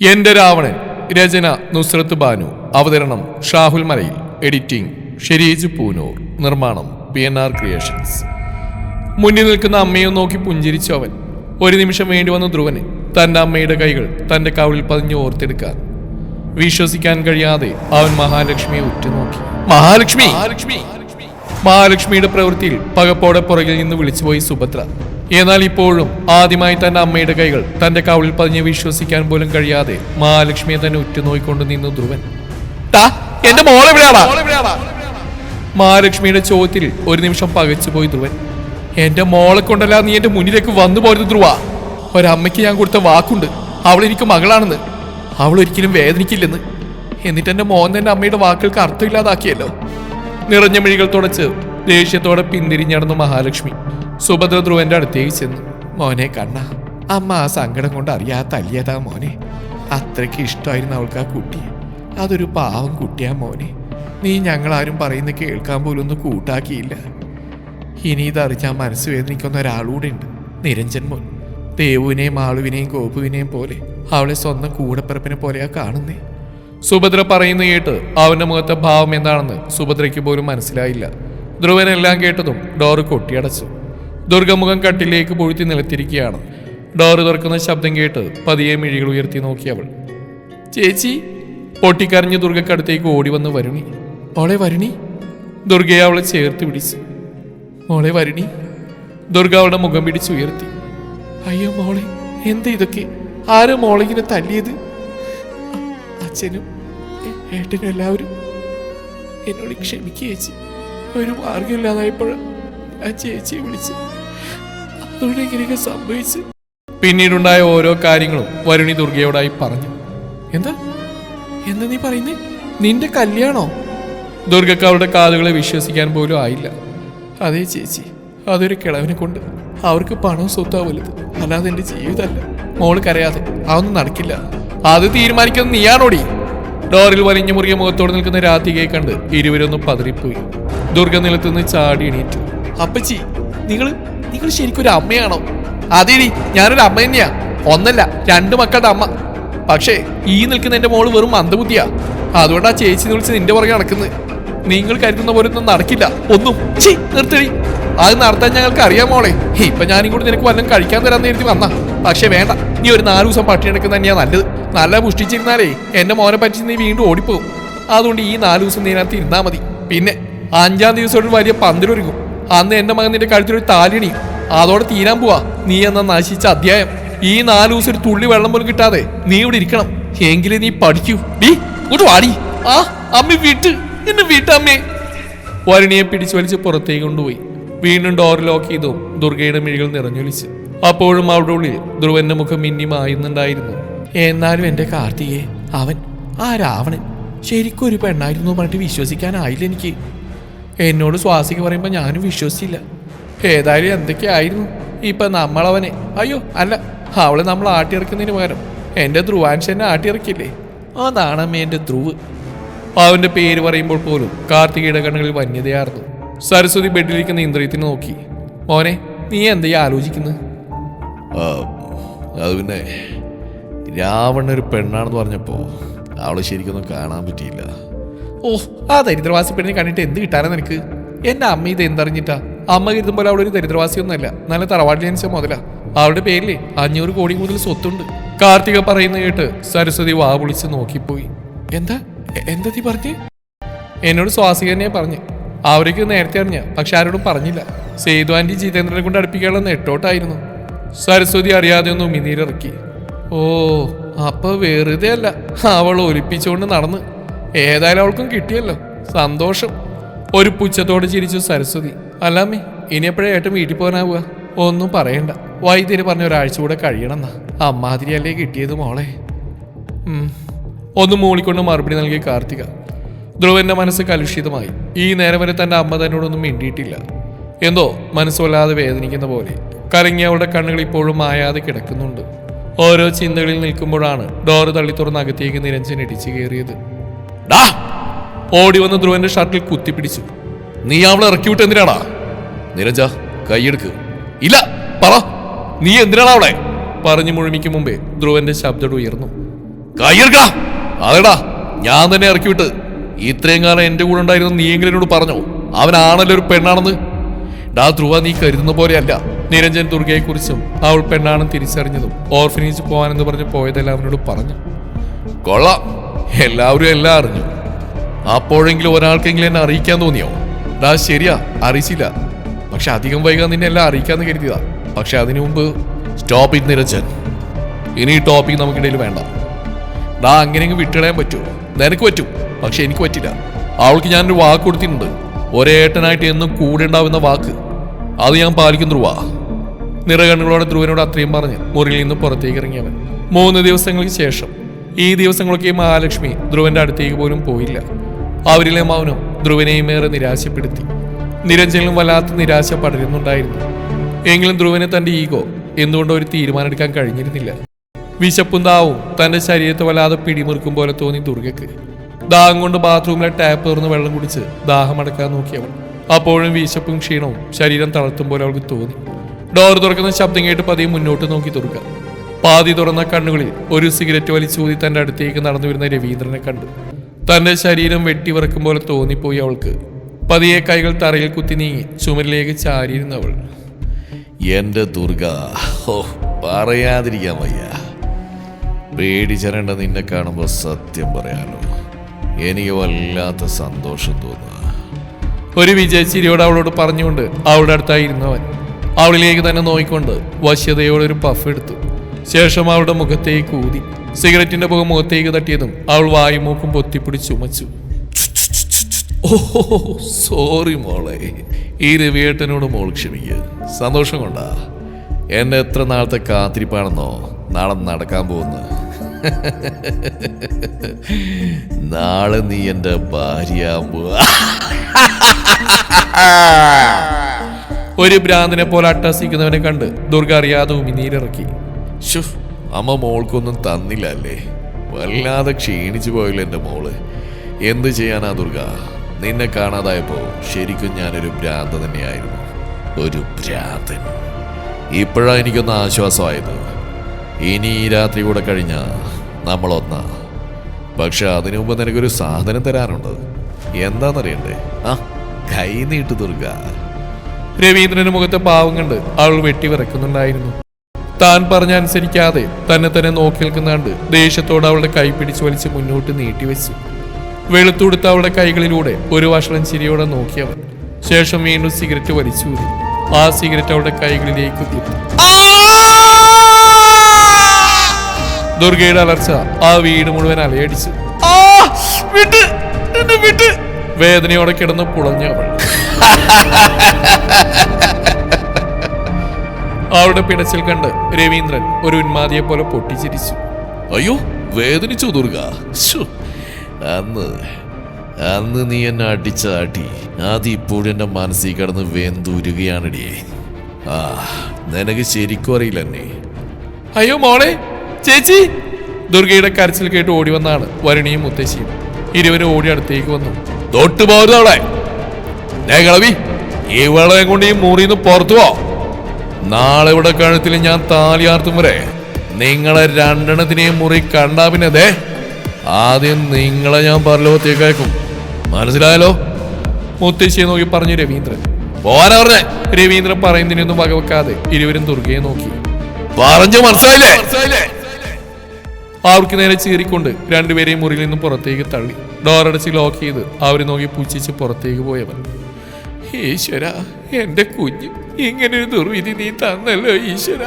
എന്റെ രാവണൻ രചന നുസ്രത്ത് ബാനു. അവതരണം ഷാഹുൽ മലയിൽ. എഡിറ്റിംഗ് ഷെരീജ് പൂനൂർ. നിർമ്മാണം പി എൻ ആർ ക്രിയേഷൻസ്. മുന്നിൽ നിൽക്കുന്ന അമ്മയെ നോക്കി പുഞ്ചിരിച്ചു അവൻ. ഒരു നിമിഷം വേണ്ടി വന്ന ധ്രുവന് തന്റെ അമ്മയുടെ കൈകൾ തന്റെ കവിളിൽ പതിഞ്ഞ് ഓർത്തെടുക്കാൻ വിശ്വസിക്കാൻ കഴിയാതെ അവൻ മഹാലക്ഷ്മിയെ ഉറ്റുനോക്കി. മഹാലക്ഷ്മി! മഹാലക്ഷ്മിയുടെ പ്രവൃത്തിയിൽ പകപ്പോടെ പുറകിൽ നിന്ന് വിളിച്ചുപോയി സുഭദ്ര. എന്നാൽ ഇപ്പോഴും ആദ്യമായി തന്റെ അമ്മയുടെ കൈകൾ തന്റെ കവിളിൽ പതിഞ്ഞ് വിശ്വസിക്കാൻ പോലും കഴിയാതെ മഹാലക്ഷ്മിയെ തന്നെ ഉറ്റുനോയിക്കൊണ്ട് നിന്നു ധ്രുവൻ. "ടാ, എന്റെ എവിടെയാടാ? മഹാലക്ഷ്മിയുടെ ചോദ്യത്തിൽ ഒരു നിമിഷം പകച്ചുപോയി ധ്രുവൻ. എന്റെ മോളെ കൊണ്ടല്ല നീ എന്റെ മുന്നിലേക്ക് വന്നു പോരുത് ധ്രുവ. ഒരമ്മയ്ക്ക് ഞാൻ കൊടുത്ത വാക്കുണ്ട്. അവൾ എനിക്ക് മകളാണെന്ന്. അവൾ ഒരിക്കലും വേദനിക്കില്ലെന്ന്. എന്നിട്ട് എന്റെ മോൻ എന്റെ അമ്മയുടെ വാക്കുകൾക്ക് അർത്ഥമില്ലാതാക്കിയല്ലോ. നിറഞ്ഞ മിഴികൾ തുടച്ച് ദേഷ്യത്തോടെ പിന്തിരിഞ്ഞടന്നു മഹാലക്ഷ്മി. സുഭദ്ര ധ്രുവന്റെ അടുത്തേക്ക് ചെന്നു. മോനെ കണ്ണ അമ്മ ആ സങ്കടം കൊണ്ട് അറിയാത്ത അല്ലിയതാ മോനെ. അത്രയ്ക്ക് ഇഷ്ടമായിരുന്നു അവൾക്ക് ആ കുട്ടിയെ അതൊരു പാവം കുട്ടിയാ മോനെ. നീ ഞങ്ങളാരും പറയുന്ന കേൾക്കാൻ പോലും ഒന്നും കൂട്ടാക്കിയില്ല. ഇനി ഇതറിഞ്ഞാൽ മനസ്സ് വേദനിക്കുന്ന ഒരാളൂടെ ഉണ്ട് നിരഞ്ജൻ മോൻ. ദേവുവിനെയും ആളുവിനെയും ഗോപുവിനെയും പോലെ അവളെ സ്വന്തം കൂടപ്പിറപ്പിനെ പോലെയാ കാണുന്നേ. സുഭദ്ര പറയുന്ന കേട്ട് അവന്റെ മുഖത്തെ ഭാവം എന്താണെന്ന് സുഭദ്രയ്ക്ക് പോലും മനസ്സിലായില്ല. ധ്രുവൻ എല്ലാം കേട്ടതും ഡോറ് കൊട്ടിയടച്ചു. ദുർഗമുഖം കട്ടിലേക്ക് പൊഴുത്തി നിലത്തിരിക്കുകയാണ്. ഡോറ് തുറക്കുന്ന ശബ്ദം കേട്ട് പതിയെ മിഴികൾ ഉയർത്തി നോക്കി അവൾ. ചേച്ചി പൊട്ടിക്കരഞ്ഞ് ദുർഗക്കടുത്തേക്ക് ഓടി വന്ന് വരുണി. മോളെ വരുണി? ദുർഗയെ അവളെ ചേർത്ത് പിടിച്ചു. മോളെ വരുണി. ദുർഗ അവളുടെ മുഖം പിടിച്ച് ഉയർത്തി. അയ്യോ മോളെ എന്ത് ഇതൊക്കെ? ആരാ മോളെ ഇങ്ങനെ തല്ലിയത്? അച്ഛനും ഏട്ടനും എല്ലാവരും. എന്നോട് ക്ഷമിക്കുക ചേച്ചി. ഒരു മാർഗമില്ലാതായപ്പോൾ ആ ചേച്ചിയെ വിളിച്ച് ഇങ്ങനെയൊക്കെ സംഭവിച്ചു. പിന്നീടുണ്ടായ ഓരോ കാര്യങ്ങളും വരുണി ദുർഗയോടായി പറഞ്ഞു. എന്താ? എന്താ നീ പറയുന്നേ? നിന്റെ കല്യാണോ? ദുർഗക്ക് അവരുടെ കാതുകളെ വിശ്വസിക്കാൻ പോലും ആയില്ല. അതേ ചേച്ചി അതൊരു കിളവിനെ കൊണ്ട് അവർക്ക് പണവും സ്വത്താ വലുത് അല്ലാതെ എന്റെ ജീവിതമല്ല. മോൾ കരയാതെ അതൊന്നും നടക്കില്ല. അത് തീരുമാനിക്കുന്നത് നീയാണോടി? ഡോറിൽ വലിഞ്ഞു മുറിയ മുഖത്തോട് നിൽക്കുന്ന രാധികയെ കണ്ട് ഇരുവരൊന്നും പതറിപ്പോയി. ദുർഗ നിലത്തുനിന്ന് ചാടി എണീറ്റു. അപ്പച്ചി നിങ്ങൾ നിങ്ങൾ ശരിക്കും ഒരു അമ്മയാണോ? അതേടി ഞാനൊരു അമ്മ തന്നെയാ. ഒന്നല്ല രണ്ട് മക്കളുടെ അമ്മ. പക്ഷേ ഈ നിൽക്കുന്ന എന്റെ മോൾ വെറും മന്ദബുദ്ധിയാ. അതുകൊണ്ടാ ചേച്ചി വിളിച്ച് നിന്റെ പുറകെ നടക്കുന്നത്. നിങ്ങൾ കരുതുന്ന പോലെ ഒന്നും നടക്കില്ല. ഒന്നും. ചീ നിർത്തി അത് നടത്താൻ ഞങ്ങൾക്ക് അറിയാം മോളെ. ഇപ്പൊ ഞാനും കൂടി നിനക്ക് വല്ലതും കഴിക്കാൻ തരാന്ന് കരുതി വന്ന. പക്ഷെ വേണ്ട. നീ ഒരു നാല് ദിവസം പട്ടി എടുക്കുന്ന തന്നെയാ നല്ലത്. നല്ല പുഷ്ടിച്ചിരുന്നാലേ എന്റെ മോനെ പറ്റി നീ വീണ്ടും ഓടിപ്പോകും. അതുകൊണ്ട് ഈ നാല് ദിവസം നീനകത്ത് ഇരുന്നാ മതി. പിന്നെ അഞ്ചാം ദിവസം ഒരു വലിയ പന്തിലൊരുങ്ങും. അന്ന് എന്റെ മകൻ നിന്റെ കഴുത്തിൽ ഒരു താലിണി. അതോടെ തീരാൻ പോവാ. നീ എന്ന നശിച്ച അധ്യായം. ഈ നാല് ദിവസം ഒരു തുള്ളി വെള്ളം പോലും കിട്ടാതെ നീ ഇവിടെ ഇരിക്കണം. എങ്കിൽ നീ പഠിക്കൂ. ഡീ വാടി. ആ അമ്മ വീട്ട്. എന്നെ വീട്ടമ്മേ. വരുണിയെ പിടിച്ചു വലിച്ച് പുറത്തേക്ക് കൊണ്ടുപോയി. വീണ്ടും ഡോർ ലോക്ക് ചെയ്തു. ദുർഗയുടെ മിഴികൾ നിറഞ്ഞൊലിച്ച്. അപ്പോഴും അവളുടെ ഉള്ളിൽ ധ്രുവന്റെ മുഖം മിന്നി മായുന്നുണ്ടായിരുന്നു എന്നാലും എന്റെ കാർത്തികയെ അവൻ ആ രാവണൻ. ശരിക്കും ഒരു പെണ്ണായിരുന്നു പറഞ്ഞിട്ട് വിശ്വസിക്കാനായില്ല എനിക്ക്. എന്നോട് സ്വാസിക്ക് പറയുമ്പോൾ ഞാനും വിശ്വസിച്ചില്ല. ഏതായാലും എന്തൊക്കെയായിരുന്നു? ഇപ്പൊ നമ്മളവനെ. അയ്യോ അല്ല അവളെ നമ്മൾ ആട്ടിയിറക്കുന്നതിന് പകരം എന്റെ ധ്രുവാൻഷ എന്നെ ആട്ടിയിറക്കില്ലേ? അതാണമ്മേ എന്റെ ധ്രുവ്. അവന്റെ പേര് പറയുമ്പോൾ പോലും കാർത്തികയുടെ കണ്ണുകളിൽ വന്യതയാർന്നു. സരസ്വതി ബെഡിലിരിക്കുന്ന ഇന്ദ്രിയത്തിനെ നോക്കി. മോനെ നീ എന്താ ആലോചിക്കുന്നത് അത് പിന്നെ രാവണ ഒരു പെണ്ണാണെന്ന് പറഞ്ഞപ്പോൾ അവളെ ശരിക്കൊന്നും കാണാൻ പറ്റിയില്ല. ഓ ആ ദരിദ്രവാസി പെണ്ണിനെ കണ്ടിട്ട് എന്ത് കിട്ടാനാ നിനക്ക്? എന്റെ അമ്മ ഇത് എന്തറിഞ്ഞിട്ടാ? അമ്മ കരുതും പോലെ ദരിദ്രവാസി ദരിദ്രവാസിയൊന്നുമല്ല. നല്ല ജനിച്ച മുതലാ. അവളുടെ പേരിൽ അഞ്ഞൂറ് കോടി കൂടുതൽ സ്വത്തുണ്ട്. കാർത്തിക പറയുന്ന കേട്ട് സരസ്വതി വാ വിളിച്ച് നോക്കിപ്പോയി. എന്താ? എന്താ തീ പറഞ്ഞേ? എന്നോട് സ്വാസികനെ പറഞ്ഞു. അവർക്ക് നേരത്തെ അറിഞ്ഞ പക്ഷെ ആരോടും പറഞ്ഞില്ല. സേതു ആന്റി ജിതേന്ദ്രനെ കൊണ്ട് അടുപ്പിക്കാനുള്ള നെട്ടോട്ടായിരുന്നു. സരസ്വതി അറിയാതെ ഒന്ന് ഉമിനീരിറക്കി ഓ അപ്പൊ വെറുതെ അല്ല അവൾ ഒലിപ്പിച്ചുകൊണ്ട് നടന്ന് ഏതായാലും അവൾക്കും കിട്ടിയല്ലോ. സന്തോഷം. ഒരു പുച്ഛത്തോട് ചിരിച്ചു സരസ്വതി. അല്ലാമ്മേ ഇനി എപ്പോഴേ ഏട്ടൻ വീട്ടിൽ പോകാനാവുക ഒന്നും പറയണ്ട. വൈദ്യര് പറഞ്ഞ ഒരാഴ്ച കൂടെ കഴിയണമെന്നാ. അമ്മാതിരിയല്ലേ കിട്ടിയത് മോളെ. ഒന്ന് മൂളിക്കൊണ്ട് മറുപടി നൽകി കാർത്തിക. ധ്രുവന്റെ മനസ്സ് കലുഷിതമായി. ഈ നേരം വരെ തന്റെ അമ്മ തന്നോടൊന്നും മിണ്ടിയിട്ടില്ല. എന്തോ മനസ്സ് വല്ലാതെ വേദനിക്കുന്ന പോലെ. കലങ്ങിയ അവളുടെ കണ്ണുകൾ ഇപ്പോഴും മായാതെ കിടക്കുന്നുണ്ട്. ഓരോ ചിന്തകളിൽ നിൽക്കുമ്പോഴാണ് ഡോറ് തള്ളി തുറന്ന് അകത്തേക്ക് നിരഞ്ജൻ ഇടിച്ചു കയറിയത്. ഡാ ഓടി വന്ന് ധ്രുവന്റെ ഷർട്ടിൽ കുത്തിപ്പിടിച്ചു. നീ അവളെ ഇറക്കി വിട്ട് എന്തിനാടാ? നിരജ കൈയെടുക്ക്. ഇല്ല പറ. നീ എന്തിനാണ് അവളെ? പറഞ്ഞു മുഴുമിക്ക് മുമ്പേ ധ്രുവന്റെ ശബ്ദം ഉയർന്നു. കൈയെടുക്ക. അതെടാ ഞാൻ തന്നെ ഇറക്കി വിട്ട്. ഇത്രയും കാലം എന്റെ കൂടെ ഉണ്ടായിരുന്ന നീ എങ്കിലും എന്നോട് പറഞ്ഞോ? അവനാണല്ലോ ഒരു പെണ്ണാണെന്ന്. ഡാ ധ്രുവ നീ കരുതുന്ന പോലെയല്ല. നിരഞ്ജൻ ദുർഗയെ കുറിച്ചും അവൾ പെണ്ണാണെന്ന് തിരിച്ചറിഞ്ഞതും ഓർഫനേജ് പോകാനെന്ന് പറഞ്ഞ് പോയതെല്ലാം അവനോട് പറഞ്ഞു. കൊള്ളാം. എല്ലാവരും എല്ലാം അറിഞ്ഞു. അപ്പോഴെങ്കിലും ഒരാൾക്കെങ്കിലും എന്നെ അറിയിക്കാൻ തോന്നിയോ? ഡാ ശരിയാ അറിയിച്ചില്ല. പക്ഷെ അധികം വൈകാൻ നിന്നെ എല്ലാം അറിയിക്കാന്ന് കരുതിയതാ. പക്ഷെ അതിനു മുമ്പ് സ്റ്റോപ്പ് ഇത് നിരഞ്ജൻ. ഇനി ഈ ടോപ്പിക് നമുക്കിടയിൽ വേണ്ട. ഡാ അങ്ങനെയെങ്കിൽ വിട്ടിടാൻ പറ്റുമോ നിനക്ക് പറ്റും പക്ഷെ എനിക്ക് പറ്റില്ല. അവൾക്ക് ഞാനൊരു വാക്ക് കൊടുത്തിട്ടുണ്ട്. ഒരേട്ടനായിട്ട് എന്നും കൂടെ ഉണ്ടാവുന്ന വാക്ക്. അത് ഞാൻ പാലിക്കും ധ്രുവ. നിറകണ്ണുകളോടെ ധ്രുവനോട് അത്രയും പറഞ്ഞ് മുറിയിൽ നിന്ന് പുറത്തേക്ക് ഇറങ്ങിയവൻ. മൂന്ന് ദിവസങ്ങൾക്ക് ശേഷം ഈ ദിവസങ്ങളൊക്കെ മഹാലക്ഷ്മി ധ്രുവന്റെ അടുത്തേക്ക് പോലും പോയില്ല. അവരിലെ മൗനം ധ്രുവനെയും ഏറെ നിരാശപ്പെടുത്തി. നിരഞ്ജനും വല്ലാത്ത നിരാശ പടരുന്നുണ്ടായിരുന്നു. എങ്കിലും ധ്രുവന് തന്റെ ഈഗോ എന്തുകൊണ്ടോ ഒരു തീരുമാനമെടുക്കാൻ കഴിഞ്ഞിരുന്നില്ല. വിശപ്പും ദാവും തന്റെ ശരീരത്തെ വല്ലാതെ പിടിമുറുക്കും പോലെ തോന്നി ദുർഗയ്ക്ക്. ദാഹം കൊണ്ട് ബാത്റൂമിലെ ടാപ്പ് തുറന്ന് വെള്ളം കുടിച്ച് ദാഹം അടക്കാൻ നോക്കിയവൾ. അപ്പോഴും വിശപ്പും ക്ഷീണവും ശരീരം തളർത്തും പോലെ അവൾക്ക് തോന്നി. ഡോർ തുറക്കുന്ന ശബ്ദം കേട്ട് പതിയെ മുന്നോട്ട് നോക്കി ദുർഗ. പാതി തുറന്ന കണ്ണുകളിൽ ഒരു സിഗരറ്റ് വലിച്ചൂതി തന്റെ അടുത്തേക്ക് നടന്നു വരുന്ന രവീന്ദ്രനെ കണ്ടു. തന്റെ ശരീരം വെട്ടിവിറക്കും പോലെ തോന്നിപ്പോയി അവൾക്ക്. പതിയെ കൈകൾ തറയിൽ കുത്തി നീങ്ങി ചുമരിലേക്ക് ചാരിയിരുന്നവൾ. എന്റെ ദുർഗ ഓ പറയാതിരിക്കാൻ വയ്യ. പേടിച്ചരണ്ട നിന്നെ കാണുമ്പോൾ സത്യം പറയാലോ. എനിക്ക് വല്ലാത്ത സന്തോഷം തോന്നുക ഒരു വിജയച്ചിരിയോട് അവളോട് പറഞ്ഞുകൊണ്ട് അവളുടെ അടുത്തായിരുന്നവൻ. അവളിലേക്ക് തന്നെ നോയിക്കൊണ്ട് വശ്യതയോടെ ഒരു പഫ് എടുത്തു. ശേഷം അവളുടെ മുഖത്തേക്ക് ഊതി. സിഗരറ്റിന്റെ പുക മുഖത്തേക്ക് തട്ടിയതും അവൾ വായുമൂക്കും പൊത്തിപ്പിടിച്ച് ചുമച്ചു. ഓ സോറി മോളെ. ഈ രവിയേട്ടനോട് മോൾ ക്ഷമിക്കുക സന്തോഷം കൊണ്ടാ. എന്നെ എത്ര നാളത്തെ കാത്തിരിപ്പാണെന്നോ നാളെ നടക്കാൻ പോകുന്നു. നാളെ നീ എന്റെ ഭാര്യയാകുമ്പോ ഒരു ഭ്രാന്തിനെ പോലെ അട്ടഹസിക്കുന്നവനെ കണ്ട് ദുർഗ അറിയാതെ ഉമിനീരിറക്കി. ശ്ശോ, അമ്മ മോൾക്കൊന്നും തന്നില്ല അല്ലേ വല്ലാതെ ക്ഷീണിച്ചു പോയല്ലോ എന്റെ മോൾ. എന്ത് ചെയ്യാനാ ദുർഗ? നിന്നെ കാണാതായപ്പോ ശരിക്കും ഞാനൊരു ഭ്രാന്ത തന്നെയായിരുന്നു. ഒരു ഭ്രാന്തൻ. ഇപ്പോഴാണ് എനിക്കൊന്ന് ആശ്വാസമായത്. ഇനി ഈ രാത്രി കൂടെ കഴിഞ്ഞ നമ്മളൊന്നാ. പക്ഷെ അതിനു മുമ്പ് നിനക്കൊരു സാധനം തരാനുണ്ട് എന്താണെന്നറിയണ്ടേ ആ കൈ നീട്ടു ദുർഗ. രവീന്ദ്രന് മുഖത്തെ പാവം കണ്ട് അവൾ വെട്ടി വിറക്കുന്നുണ്ടായിരുന്നു താൻ പറഞ്ഞ അനുസരിക്കാതെ തന്നെ തന്നെ നോക്കി നിൽക്കുന്നാണ്ട് ദേഷ്യത്തോടെ അവളുടെ കൈ പിടിച്ചു വലിച്ച് മുന്നോട്ട് നീട്ടിവെച്ചു. വെളുത്തുടുത്ത അവളുടെ കൈകളിലൂടെ ഒരു വഷളം ചിരിയോടെ നോക്കിയവൻ. ശേഷം വീണ്ടും സിഗരറ്റ് വലിച്ചൂരി. ആ സിഗരറ്റ് അവളുടെ കൈകളിലേക്ക് കുത്തി. ദുർഗയുടെ അലർച്ച ആ വീട് മുഴുവൻ അലയടിച്ചു. വേദനയോടെ കിടന്ന് പുളഞ്ഞു അവൾ അവളുടെ പിടച്ചിൽ കണ്ട് രവീന്ദ്രൻ ഒരു ഉന്മാതിയെ പോലെ പൊട്ടിച്ചിരിച്ചു. അയ്യോ വേദനിച്ചു ദുർഗ? അന്ന് അന്ന് നീ എന്നെ അടിച്ചാട്ടി അത് ഇപ്പോഴും എന്റെ മനസ്സിൽ കടന്ന് വേന്തുരുകയാണടിയേ ആ നിനക്ക് ശരിക്കും അറിയില്ല എന്നെ. അയ്യോ മോളെ ചേച്ചി! ദുർഗയുടെ കരച്ചിൽ കേട്ട് ഓടി വന്നാണ് വരുണിയും മുത്തശ്ശിയും. ഇരുവരും ഓടി അടുത്തേക്ക് വന്നു. തൊട്ട് ഈ വെള്ളം ഇവളെ കൊണ്ട് ഈ മുറിന്ന് പുറത്തു പോ. നാളെ ഇവിടെ കഴുത്തിൽ ഞാൻ താലിയാർത്തും വരെ? നിങ്ങളെ രണ്ടെണ്ണത്തിനെയും മുറി കണ്ടാ പിന്നെ ദേ ആദ്യം നിങ്ങളെ ഞാൻ പരലോകത്തേക്കയക്കും. മനസ്സിലായല്ലോ? മുത്തശ്ശിയെ നോക്കി പറഞ്ഞു രവീന്ദ്രൻ. പോരാ പറഞ്ഞേ. രവീന്ദ്രൻ പറയുന്നതിനൊന്നും വകവെക്കാതെ ഇരുവരും ദുർഗയെ നോക്കി. പറഞ്ഞു മനസ്സിലായില്ലേ? അവർക്ക് നേരെ ചീറിക്കൊണ്ട് രണ്ടുപേരെയും മുറിയിൽ നിന്നും പുറത്തേക്ക് തള്ളി. ഡോറടച്ച് ലോക്ക് ചെയ്ത് അവരെ നോക്കി പുച്ഛിച്ച് പുറത്തേക്ക് പോയവൻ. ഈശ്വര എന്റെ കുഞ്ഞ് ഇങ്ങനൊരു ദുർവിധി നീ തന്നല്ലോ ഈശ്വര.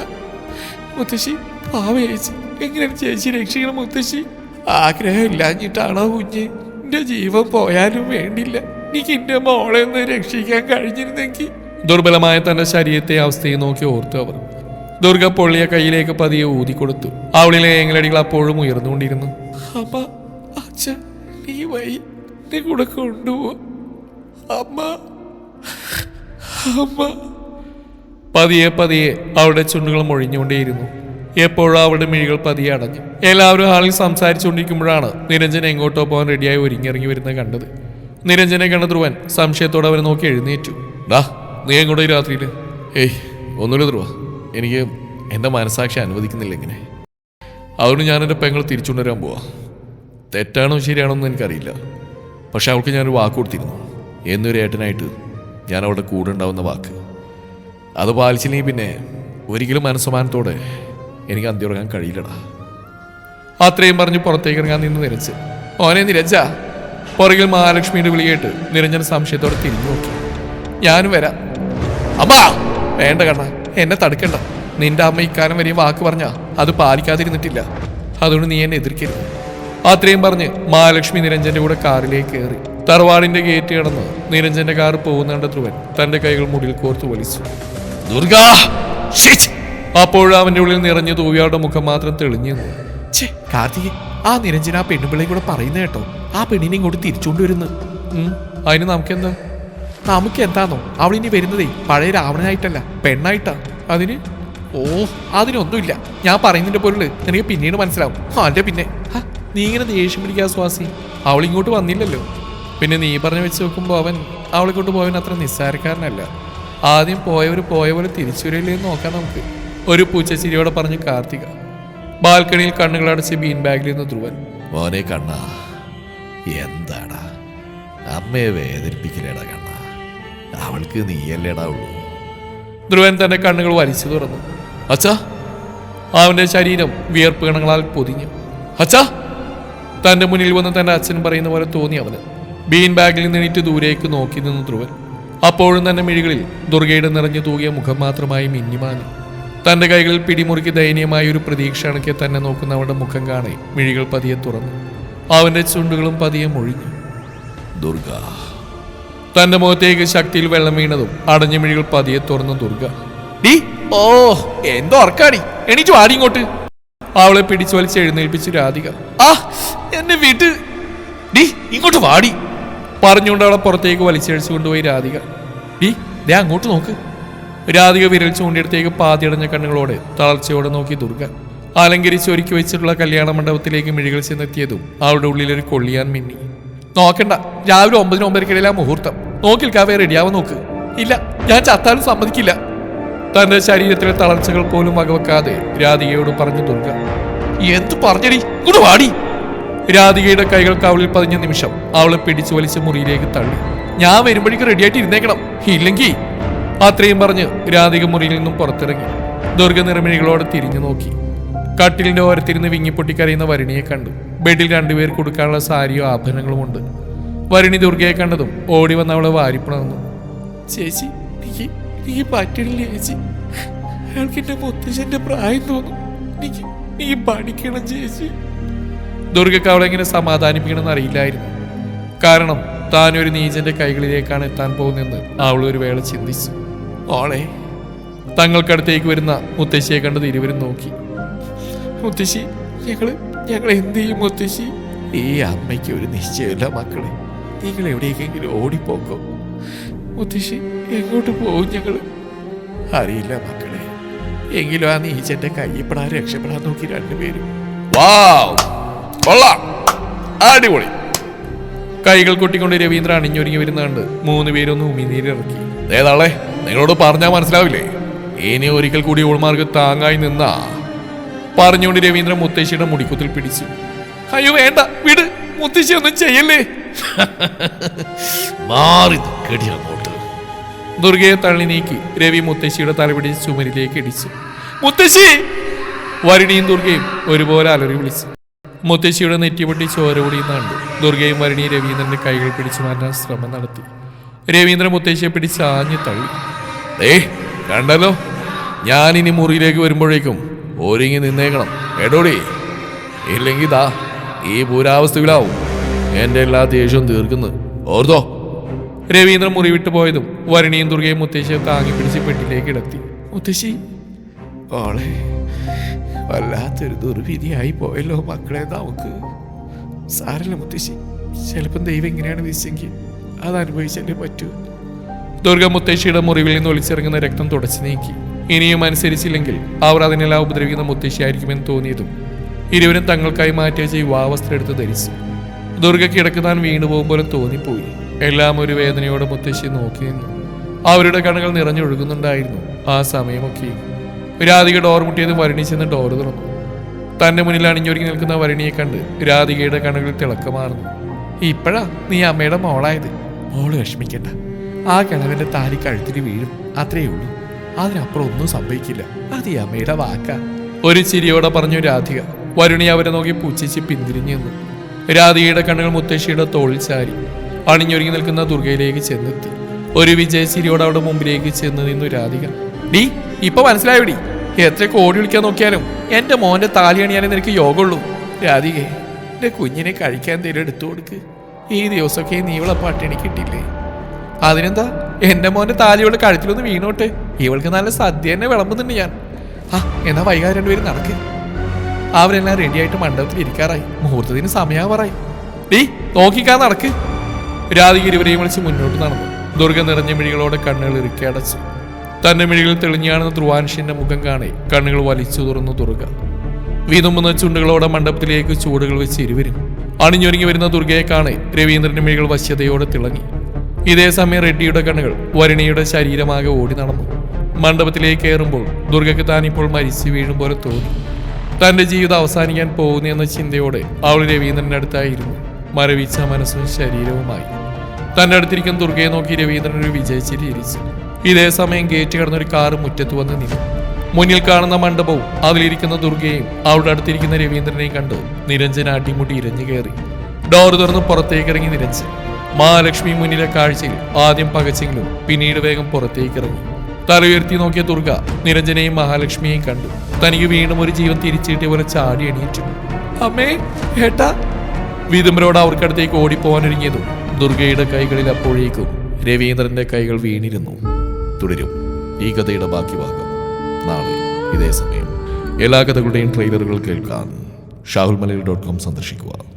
മുത്തശ്ശി പാവേച്ചി എങ്ങനെ ചേച്ചി രക്ഷിക്കണം മുത്തശ്ശി? ആഗ്രഹം ഇല്ലാഞ്ഞിട്ടാണോ കുഞ്ഞ്? എന്റെ ജീവൻ പോയാലും വേണ്ടില്ല. എനിക്ക് എന്റെ മോളെ ഒന്ന് രക്ഷിക്കാൻ കഴിഞ്ഞിരുന്നെങ്കിൽ ദുർബലമായ തന്റെ ശരീരത്തെ അവസ്ഥയെ നോക്കി ഓർത്തു അവർ. ദുർഗ പൊള്ളിയ കയ്യിലേക്ക് പതിയെ ഊതിക്കൊടുത്തു. അവളിലെ ഏങ്ങലടികൾ അപ്പോഴും ഉയർന്നുകൊണ്ടിരുന്നു. അമ്മ അച്ഛ നീ വൈ നീ കൂടെ കൊണ്ടുപോ അമ്മ അമ്മ. പതിയെ പതിയെ അവളുടെ ചുണ്ടുകൾ മൊഴിഞ്ഞുകൊണ്ടേയിരുന്നു. എപ്പോഴും അവളുടെ മിഴികൾ പതിയെ അടഞ്ഞു. എല്ലാവരും ഹാളിൽ സംസാരിച്ചുകൊണ്ടിരിക്കുമ്പോഴാണ് നിരഞ്ജൻ എങ്ങോട്ടോ പോകാൻ റെഡിയായി ഒരുങ്ങിയിറങ്ങി വരുന്നത് കണ്ടത്. നിരഞ്ജനെ കണ്ട ധ്രുവൻ സംശയത്തോടെ അവരെ നോക്കി എഴുന്നേറ്റു. ഡാ നീ എങ്ങോട്ടോ ഈ രാത്രിയിൽ ഏയ് ഒന്നുമില്ല ധ്രുവ. എനിക്ക് എന്റെ മനസാക്ഷി അനുവദിക്കുന്നില്ല ഇങ്ങനെ. അതുകൊണ്ട് ഞാൻ എന്റെ പെങ്ങൾ തിരിച്ചുകൊണ്ടുവരാൻ പോവാ. തെറ്റാണോ ശരിയാണോ എന്ന് എനിക്കറിയില്ല. പക്ഷെ അവൾക്ക് ഞാനൊരു വാക്ക് കൊടുത്തിരുന്നു. എന്നൊരു ഏട്ടനായിട്ട് ഞാൻ അവളുടെ കൂടെ ഉണ്ടാവുന്ന വാക്ക്. അത് പാലിച്ചില്ലെങ്കിൽ പിന്നെ ഒരിക്കലും മനസ്സമാനത്തോടെ എനിക്ക് അന്തിയുറങ്ങാൻ കഴിയില്ലടാ. അത്രയും പറഞ്ഞ് പുറത്തേക്ക് ഇറങ്ങാൻ നിന്ന് നിരച്ച്. ഓനെ നിരജ പുറകിൽ മഹാലക്ഷ്മിയുടെ വിളി കേട്ട് നിരഞ്ജന സംശയത്തോടെ തിരിഞ്ഞു നോക്കി. ഞാനും വരാം. അമ്മാ! വേണ്ട കണ്ണ എന്നെ തടുക്കണ്ട. നിന്റെ അമ്മ ഇക്കാലം വരെയും വാക്ക് പറഞ്ഞാ അത് പാലിക്കാതിരുന്നിട്ടില്ല. അതുകൊണ്ട് നീ എന്നെ എതിർക്കരുത്. അത്രയും പറഞ്ഞ് മഹാലക്ഷ്മി നിരഞ്ജന്റെ കൂടെ കാറിലേക്ക് കയറി. തറവാടിന്റെ ഗേറ്റ് കടന്ന് നിരഞ്ജന്റെ കാർ പോകുന്നുണ്ട് ധ്രുവൻ തന്റെ കൈകൾ മുടിയിൽ കോർത്ത് വലിച്ചു. ദുർഗാ! ഷിറ്റ്! അപ്പോഴും അവന്റെ ഉള്ളിൽ നിറഞ്ഞു തൂവിയാളുടെ മുഖം മാത്രം തെളിഞ്ഞു. കാർത്തിക് ആ നിരഞ്ജന ആ പെണ്ണുപിള്ളെ കൂടെ പറയുന്ന കേട്ടോ. ആ പെണ്ണിനെ ഇങ്ങോട്ട് തിരിച്ചുകൊണ്ട് വരുന്നു. അതിന് നമുക്കെന്താ? നമുക്ക് എന്താന്നോ? അവളിനി വരുന്നതേ പഴയ രാവണനായിട്ടല്ല പെണ്ണായിട്ടാ. അതിന്? ഓ അതിനൊന്നുമില്ല. ഞാൻ പറയുന്നതിന്റെ പൊരുൾ എനിക്ക് പിന്നീട് മനസ്സിലാവും. അന്റെ പിന്നെ? നീ ഇങ്ങനെ ദേഷ്യം പിടിക്കാ സ്വാസി. അവൾ ഇങ്ങോട്ട് വന്നില്ലല്ലോ. പിന്നെ നീ പറഞ്ഞു വെച്ച് നോക്കുമ്പോൾ അവൻ അവളെ കൊണ്ട് പോയവൻ അത്ര നിസ്സാരക്കാരനല്ല. ആദ്യം പോയവർ പോയ പോലെ തിരിച്ചു വരില്ലേ എന്ന് നോക്കാം നമുക്ക്. ഒരു പൂച്ചച്ചിരിയോടെ പറഞ്ഞു കാർത്തിക. ബാൽക്കണിയിൽ കണ്ണുകളടച്ച് ബീൻ ബാഗിൽ നിന്ന് ധ്രുവൻ. മോനെ കണ്ണ എന്താടാ? അമ്മയെ വേദനിപ്പിക്കലേടാ കണ്ണ. അവൾക്ക് നീയല്ലേടാ ഉള്ളൂ. ധ്രുവൻ തന്റെ കണ്ണുകൾ വലിച്ചു തുറന്നു. അച്ഛാ അവന്റെ ശരീരം വിയർപ്പ് കണങ്ങളാൽ പൊതിഞ്ഞു. അച്ഛാ! തന്റെ മുന്നിൽ വന്ന് തന്റെ അച്ഛൻ പറയുന്ന പോലെ തോന്നി അവന്. ബീൻ ബാഗിൽ നിന്നിട്ട് ദൂരേക്ക് നോക്കി നിന്നു ധ്രുവൻ. അപ്പോഴും തന്നെ മിഴികളിൽ ദുർഗയുടെ നിറഞ്ഞു തൂകിയ മുഖം മാത്രമായി മിന്നിമാനി തന്റെ കൈകളിൽ പിടിമുറുക്കി ദയനീയമായ ഒരു പ്രതീക്ഷ അണക്കി തന്നെ നോക്കുന്ന അവളുടെ മുഖം കാണെ മിഴികൾ പതിയെ തുറന്നു. അവന്റെ ചുണ്ടുകളും പതിയെ മൊഴിഞ്ഞു. ദുർഗ തന്റെ മുഖത്തേക്ക് ശക്തിയിൽ വെള്ളം വീണതും അടഞ്ഞ മിഴികൾ പതിയെ തുറന്നു ദുർഗ ഡി ഓ എന്തോ അർക്കാടി. എണീച്ചു ആടി ഇങ്ങോട്ട്. അവളെ പിടിച്ചു വലിച്ച് എഴുന്നേൽപ്പിച്ചു രാധിക. ആ എന്നെ വീട്ട്. ഡി ഇങ്ങോട്ട് വാടി. പറഞ്ഞുകൊണ്ട് അവളെ പുറത്തേക്ക് വലിച്ചഴിച്ചു കൊണ്ടുപോയി രാധിക. ഈ ദേ അങ്ങോട്ട് നോക്ക്. രാധിക വിരൽ ചൂണ്ടിയടുത്തേക്ക് പാതിയടഞ്ഞ കണ്ണുകളോടെ തളർച്ചയോടെ നോക്കി ദുർഗ. അലങ്കരിച്ച് ഒരുക്കി വെച്ചിട്ടുള്ള കല്യാണ മണ്ഡപത്തിലേക്ക് മിഴികൾ ചെന്നെത്തിയതും അവളുടെ ഉള്ളിലൊരു കൊള്ളിയാൻ മിന്നി. നോക്കണ്ട രാവിലെ ഒമ്പതിന് ഒമ്പതരക്കിടയിലാ മുഹൂർത്തം. നോക്കി കാവേ റെഡിയാവാൻ നോക്ക്. ഇല്ല ഞാൻ ചത്താലും സമ്മതിക്കില്ല. തന്റെ ശരീരത്തിലെ തളർച്ചകൾ പോലും വകവെക്കാതെ രാധികയോട് പറഞ്ഞു ദുർഗ. എന്ത് പറഞ്ഞടി? ഇങ്ങോട്ട് വാടി. രാധികയുടെ കൈകൾ കവളിൽ പതിഞ്ഞ നിമിഷം അവളെ പിടിച്ചു വലിച്ച് മുറിയിലേക്ക് തള്ളി. ഞാൻ വരുമ്പോഴേക്ക് റെഡിയായിട്ട് ഇരുന്നേക്കണം ഇല്ലെങ്കിൽ അത്രയും പറഞ്ഞ് രാധിക മുറിയിൽ നിന്നും പുറത്തിറങ്ങി. ദുർഗ നിറമിഴികളോടെ തിരിഞ്ഞു നോക്കി. കട്ടിലിന്റെ ഓരത്തിരുന്ന് വിങ്ങിപ്പൊട്ടിക്കരയുന്ന വരുണിയെ കണ്ടു. ബെഡിൽ രണ്ടുപേർ കൊടുക്കാനുള്ള സാരിയോ ആഭരണങ്ങളും ഉണ്ട്. വരുണി ദുർഗയെ കണ്ടതും ഓടി വന്ന് അവളെ വാരിപ്പണർന്നു. ചേച്ചി എനിക്ക് പറ്റണില്ല ചേച്ചി. അയാൾക്ക് എന്റെ മുത്തശ്ശന്റെ പ്രായം തോന്നും. നീ പഠിക്കണം ചേച്ചി. ദുർഗക്ക് അവളെ എങ്ങനെ സമാധാനിപ്പിക്കണമെന്ന് അറിയില്ലായിരുന്നു. കാരണം താൻ ഒരു നീചന്റെ കൈകളിലേക്കാണ് എത്താൻ പോകുന്നതെന്ന് അവൾ ഒരു വേള ചിന്തിച്ചു. ഓളെ തങ്ങൾക്കടുത്തേക്ക് വരുന്ന മുത്തശ്ശിയെ കണ്ടത് ഇരുവരും നോക്കി. മുത്തശ്ശി ഞങ്ങൾ ഞങ്ങൾ എന്ത് ചെയ്യും മുത്തശ്ശി? ഈ അമ്മയ്ക്ക് ഒരു നിശ്ചയമില്ല മക്കളെ. നിങ്ങൾ എവിടേക്കെങ്കിലും ഓടിപ്പോക്കോ. മുത്തശ്ശി എങ്ങോട്ട് പോകും ഞങ്ങൾ? അറിയില്ല മക്കളെ. എങ്കിലും ആ നീച്ചന്റെ കയ്യപ്പെടാൻ രക്ഷപ്പെടാൻ നോക്കി രണ്ടുപേരും. കൊള്ളാം. അടിപൊളി. കൈകൾ കൊട്ടിക്കൊണ്ട് രവീന്ദ്ര അണിഞ്ഞൊരുങ്ങി വരുന്ന കണ്ട് മൂന്ന് പേരൊന്ന് ഉമിനീരിറക്കി. ഏതാളെ നിങ്ങളോട് പറഞ്ഞാൽ മനസ്സിലാവില്ലേ? ഇനി ഒരിക്കൽ കൂടി ഓൾമാർക്ക് താങ്ങായി നിന്നാ. പറഞ്ഞുകൊണ്ട് രവീന്ദ്രൻ മുത്തശ്ശിയുടെ മുടിക്കുത്തിൽ പിടിച്ചു. അയ്യോ വേണ്ട വിട്. മുത്തശ്ശി ഒന്നും ചെയ്യല്ലേ? മാറി അങ്ങോട്ട്. ദുർഗയെ തള്ളി നീക്കി രവി മുത്തശ്ശിയുടെ തലപിടിച്ച് ചുമരിലേക്ക് ഇടിച്ചു. മുത്തശ്ശി! വരുണിയും ദുർഗയും ഒരുപോലെ അലറി വിളിച്ചു. മുത്തശ്ശിയുടെ നെറ്റിപൊട്ടി ചോര കണ്ടു. ദുർഗയും വരണി രവീന്ദ്രന്റെ കൈകൾ പിടിച്ചു മാറ്റാൻ ശ്രമം നടത്തി. രവീന്ദ്രൻ മുത്തശ്ശിയെ പിടിച്ച് ആഞ്ഞു തള്ളി. ഏ കണ്ടല്ലോ? ഞാൻ ഇനി മുറിയിലേക്ക് വരുമ്പോഴേക്കും ഒരുങ്ങി നിന്നേക്കണം. എടോടി ഇല്ലെങ്കിൽ ദാ ഈ പൂരാവസ്ഥയിലാവും എന്റെ എല്ലാ ദേഷ്യവും തീർക്കുന്നു ഓർത്തോ? രവീന്ദ്രൻ മുറി വിട്ടു പോയതും വരുണിയും ദുർഗയും മുത്തശ്ശിയെ താങ്ങി പിടിച്ച് പെട്ടിലേക്ക് ഇടത്തി മുത്തശ്ശി ഓളെ വല്ലാത്തൊരു ദുർവിധിയായി പോയല്ലോ മക്കളെ നമുക്ക്. സാരല്ല മുത്തശ്ശി ചിലപ്പം ദൈവം ഇങ്ങനെയാണ് വിധിച്ചെങ്കിൽ അത് അനുഭവിച്ചല്ലേ പറ്റൂ? ദുർഗ മുത്തശ്ശിയുടെ മുറിവിൽ നിന്ന് ഒളിച്ചിറങ്ങുന്ന രക്തം തുടച്ചു നീക്കി. ഇനിയും അനുസരിച്ചില്ലെങ്കിൽ അവർ അതിനെല്ലാം ഉപദ്രവിക്കുന്ന മുത്തശ്ശിയായിരിക്കുമെന്ന് തോന്നിയതും ഇരുവരും തങ്ങൾക്കായി മാറ്റി വെച്ച യുവാവസ്ത്രം എടുത്ത് ധരിച്ചു. ദുർഗ കിടക്കുന്നാൻ വീണു പോകുമ്പോലും തോന്നിപ്പോയി. എല്ലാം ഒരു വേദനയോടെ മുത്തശ്ശി നോക്കി നിന്നു. അവരുടെ കണ്ണുകൾ നിറഞ്ഞൊഴുകുന്നുണ്ടായിരുന്നു ആ സമയമൊക്കെയും രാധിക ഡോർ മുട്ടിയത് വരുണിച്ചെന്ന് ഡോർ തുറന്നു. തന്റെ മുന്നിൽ അണിഞ്ഞൊരുങ്ങി നിൽക്കുന്ന വരണിയെ കണ്ട് രാധികയുടെ കണ്ണുകളിൽ തിളക്കമാർന്നു ഇപ്പോഴാ നീ അമ്മയുടെ മോളായത്? മോൾ വിഷമിക്കണ്ട. ആ കിളവന്റെ താലി കഴുത്തിന് വീഴും. അത്രയേ ഉള്ളൂ. അതിനപ്പുറം ഒന്നും സംഭവിക്കില്ല. അത് ഈ അമ്മയുടെ വാക്ക. ഒരു ചിരിയോടെ പറഞ്ഞു രാധിക. വരുണി അവരെ നോക്കി പൂച്ചിച്ച് പിന്തിരിഞ്ഞു നിന്നു. രാധികയുടെ കണ്ണുകൾ മുത്തശ്ശിയുടെ തോളിൽ ചാരി അണിഞ്ഞൊരുങ്ങി നിൽക്കുന്ന ദുർഗയിലേക്ക് ചെന്നെത്തി. ഒരു വിജയശ്ശിരിയോട് അവിടെ മുമ്പിലേക്ക് ചെന്ന് നിന്നു രാധിക. ഡീ ഇപ്പൊ മനസ്സിലായോടി എത്ര കോടി വിളിക്കാൻ നോക്കിയാലും എന്റെ മോന്റെ താലി അണിയാനേ നിനക്ക് യോഗമുള്ളൂ രാധികെ എന്റെ കുഞ്ഞിനെ കഴിക്കാൻ തരും എടുത്തു കൊടുക്ക്. ഈ ദിവസമൊക്കെ നീ പാട്ട് എനിക്ക് കിട്ടില്ലേ അതിനെന്താ? എന്റെ മോന്റെ താലി ഇവൾ കഴുത്തിലൊന്ന് വീണോട്ടെ? ഇവൾക്ക് നല്ല സദ്യ തന്നെ വിളമ്പുന്നുണ്ട് ഞാൻ. ആ എന്നാ വൈകാതെ രണ്ടുപേരും നടക്ക്. അവരെല്ലാം റെഡിയായിട്ട് മണ്ഡപത്തിൽ ഇരിക്കാറായി. മുഹൂർത്തത്തിന് സമയാവാറായി. ഡീ നോക്കിക്കാൻ നടക്ക്. രാധിക ഇരുവരെയും വിളിച്ച് മുന്നോട്ട് നടന്നു. ദുർഗ നിറഞ്ഞ മിഴികളോടെ കണ്ണുകൾ ഇറുക്കി അടച്ചു. തന്റെ മിഴികൾ തെളിഞ്ഞാണെന്ന് ധ്രുവാൻഷിന്റെ മുഖം കാണി കണ്ണുകൾ വലിച്ചു തുറന്നു ദുർഗ വീതുമ്പുന്ന ചുണ്ടുകളോടെ മണ്ഡപത്തിലേക്ക് ചൂടുകൾ വെച്ച് ഇരുവരും. അണിഞ്ഞൊരുങ്ങി വരുന്ന ദുർഗയെ കാണെ രവീന്ദ്രന്റെ മിഴികൾ വശ്യതയോടെ തിളങ്ങി. ഇതേ സമയം റെഡ്ഡിയുടെ കണ്ണുകൾ വരുണിയുടെ ശരീരമാകെ ഓടി നടന്നു. മണ്ഡപത്തിലേക്ക് കയറുമ്പോൾ ദുർഗയ്ക്ക് താൻ ഇപ്പോൾ മരിച്ചു വീഴും പോലെ തോന്നി. തന്റെ ജീവിതം അവസാനിക്കാൻ പോകുന്നു എന്ന ചിന്തയോടെ അവൾ രവീന്ദ്രന്റെ അടുത്തായിരുന്നു. മരവിച്ച മനസ്സും ശരീരവുമായി. തന്റെ അടുത്തിരിക്കുന്ന ദുർഗയെ നോക്കി രവീന്ദ്രൻ ഒരു വിജയിച്ചിരി ഇരിച്ചു ഇതേ സമയം ഗേറ്റ് കടന്നൊരു കാറ് മുറ്റത്ത് വന്ന് നിന്നു. മുന്നിൽ കാണുന്ന മണ്ഡപവും അതിലിരിക്കുന്ന ദുർഗയും അവളുടെ അടുത്തിരിക്കുന്ന രവീന്ദ്രനെയും കണ്ട് നിരഞ്ജൻ അടിമുടി ഇരഞ്ഞു കയറി. ഡോർ തുറന്ന് പുറത്തേക്ക് ഇറങ്ങി നിരഞ്ജൻ. മഹാലക്ഷ്മി മുന്നിലെ കാഴ്ചയിൽ ആദ്യം പകച്ചെങ്കിലും പിന്നീട് വേഗം പുറത്തേക്ക് ഇറങ്ങി തലയുയർത്തി നോക്കിയ ദുർഗ നിരഞ്ജനെയും മഹാലക്ഷ്മിയെയും കണ്ടു. തനിക്ക് വീണ്ടും ഒരു ജീവൻ തിരിച്ചിട്ടിയ പോലെ ചാടി എണീറ്റു. അമ്മേ ഏട്ടാ. വിതുമ്പരോട് അവർക്കടുത്തേക്ക് ഓടിപ്പോവാനൊരുങ്ങിയതും ദുർഗയുടെ കൈകളിൽ അപ്പോഴേക്കും രവീന്ദ്രന്റെ കൈകൾ വീണിരുന്നു. തുടരും. ഈ കഥയുടെ ബാക്കി ഭാഗം നാളെ ഇതേ സമയം. എല്ലാ കഥകളുടെയും ട്രെയിലറുകൾ കേൾക്കാൻ ഷാഹുൽ മലയിൽ ഡോട്ട് കോം സന്ദർശിക്കുക.